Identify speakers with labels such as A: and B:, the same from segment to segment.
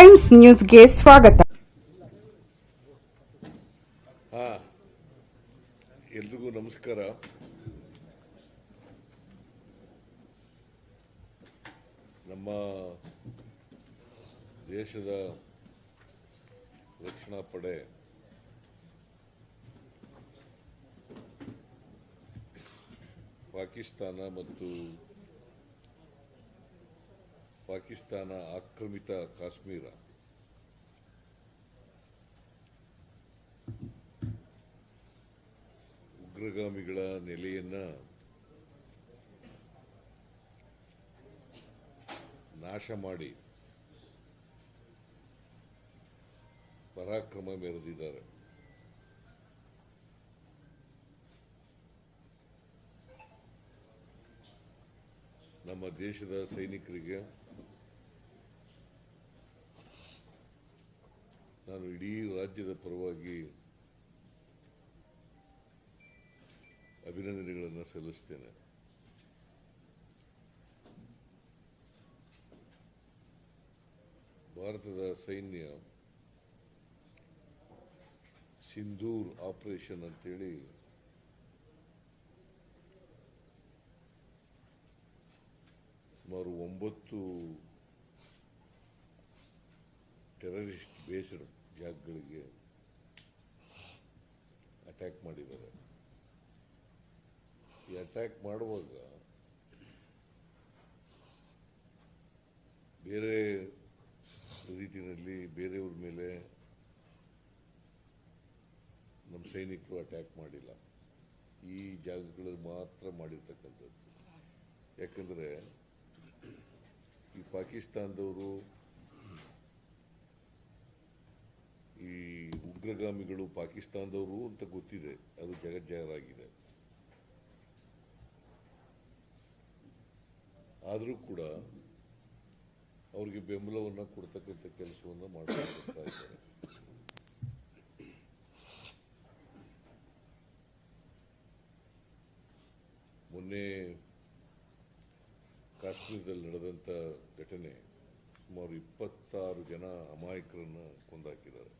A: Times ನ್ಯೂಸ್ಗೆ ಸ್ವಾಗತ.
B: ಎಲ್ರಿಗೂ ನಮಸ್ಕಾರ. ನಮ್ಮ ದೇಶದ ರಕ್ಷಣಾ ಪಡೆ ಪಾಕಿಸ್ತಾನ ಮತ್ತು ಪಾಕಿಸ್ತಾನ ಆಕ್ರಮಿತ ಕಾಶ್ಮೀರ. ಉಗ್ರಗಾಮಿಗಳ ನೆಲೆಯನ್ನ ನಾಶ ಮಾಡಿ ಪರಾಕ್ರಮ ಮೆರೆದಿದ್ದಾರೆ. ನಮ್ಮ ದೇಶದ ಸೈನಿಕರಿಗೆ ನಾನು ಇಡೀ ರಾಜ್ಯದ ಪರವಾಗಿ ಅಭಿನಂದನೆಗಳನ್ನು ಸಲ್ಲಿಸ್ತೇನೆ. ಭಾರತದ ಸೈನ್ಯ ಸಿಂಧೂರ್ ಆಪರೇಷನ್ ಅಂತೇಳಿ ಸುಮಾರು ಒಂಬತ್ತು ಟೆರರಿಸ್ಟ್ ಬೇಸ್ಡ್ ಜಾಗಗಳಿಗೆ ಅಟ್ಯಾಕ್ ಮಾಡಿದ್ದಾರೆ. ಈ ಅಟ್ಯಾಕ್ ಮಾಡುವಾಗ ಬೇರೆ ರೀತಿಯಲ್ಲಿ ಬೇರೆಯವ್ರ ಮೇಲೆ ನಮ್ಮ ಸೈನಿಕರು ಅಟ್ಯಾಕ್ ಮಾಡಿಲ್ಲ. ಈ ಜಾಗಗಳಲ್ಲಿ ಮಾತ್ರ ಮಾಡಿರ್ತಕ್ಕಂಥದ್ದು. ಯಾಕಂದರೆ ಈ ಪಾಕಿಸ್ತಾನದವರು ಈ ಉಗ್ರಗಾಮಿಗಳು ಪಾಕಿಸ್ತಾನದವರು ಅಂತ ಗೊತ್ತಿದೆ. ಅದು ಜಗಜ್ಜಾಹರಾಗಿದೆ. ಆದರೂ ಕೂಡ ಅವರಿಗೆ ಬೆಂಬಲವನ್ನು ಕೊಡ್ತಕ್ಕಂಥ ಕೆಲಸವನ್ನು ಮಾಡ್ತಾ ಇದ್ದಾರೆ. ಮೊನ್ನೆ ಕಾಶ್ಮೀರದಲ್ಲಿ ನಡೆದಂಥ ಘಟನೆ ಸುಮಾರು ಇಪ್ಪತ್ತಾರು ಜನ ಅಮಾಯಕರನ್ನು ಕೊಂದಾಕಿದ್ದಾರೆ.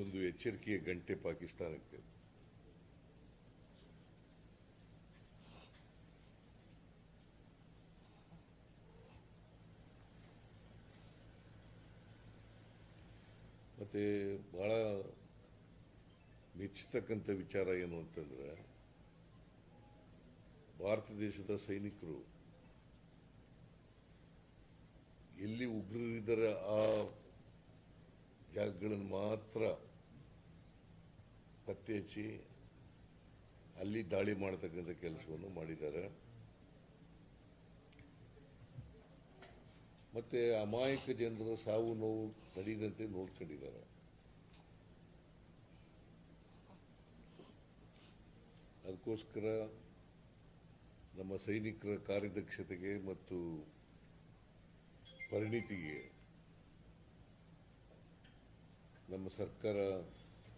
B: ಒಂದು ಎಚ್ಚರಿಕೆಯ ಗಂಟೆ ಪಾಕಿಸ್ತಾನಕ್ಕೆ. ಮತ್ತೆ ಬಹಳ ಮೆಚ್ಚತಕ್ಕಂಥ ವಿಚಾರ ಏನು ಅಂತಂದ್ರೆ, ಭಾರತ ದೇಶದ ಸೈನಿಕರು ಎಲ್ಲಿ ಉಗ್ರರಿದ್ದಾರೆ ಆ ಜಾಗಗಳನ್ನು ಮಾತ್ರ ಪತ್ತೆ ಹಚ್ಚಿ ಅಲ್ಲಿ ದಾಳಿ ಮಾಡತಕ್ಕಂಥ ಕೆಲಸವನ್ನು ಮಾಡಿದ್ದಾರೆ. ಮತ್ತೆ ಅಮಾಯಕ ಜನರ ಸಾವು ನೋವು ನಡೆಯದಂತೆ ನೋಡ್ಕೊಂಡಿದ್ದಾರೆ. ಅದಕ್ಕೋಸ್ಕರ ನಮ್ಮ ಸೈನಿಕರ ಕಾರ್ಯದಕ್ಷತೆಗೆ ಮತ್ತು ಪರಿಣಿತಿಗೆ ನಮ್ಮ ಸರ್ಕಾರ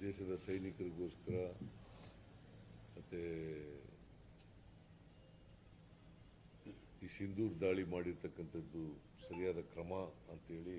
B: ದೇಶದ ಸೈನಿಕರಿಗೋಸ್ಕರ ಮತ್ತೆ ಈ ಸಿಂಧೂರ್ ದಾಳಿ ಮಾಡಿರ್ತಕ್ಕಂಥದ್ದು ಸರಿಯಾದ ಕ್ರಮ ಅಂತೇಳಿ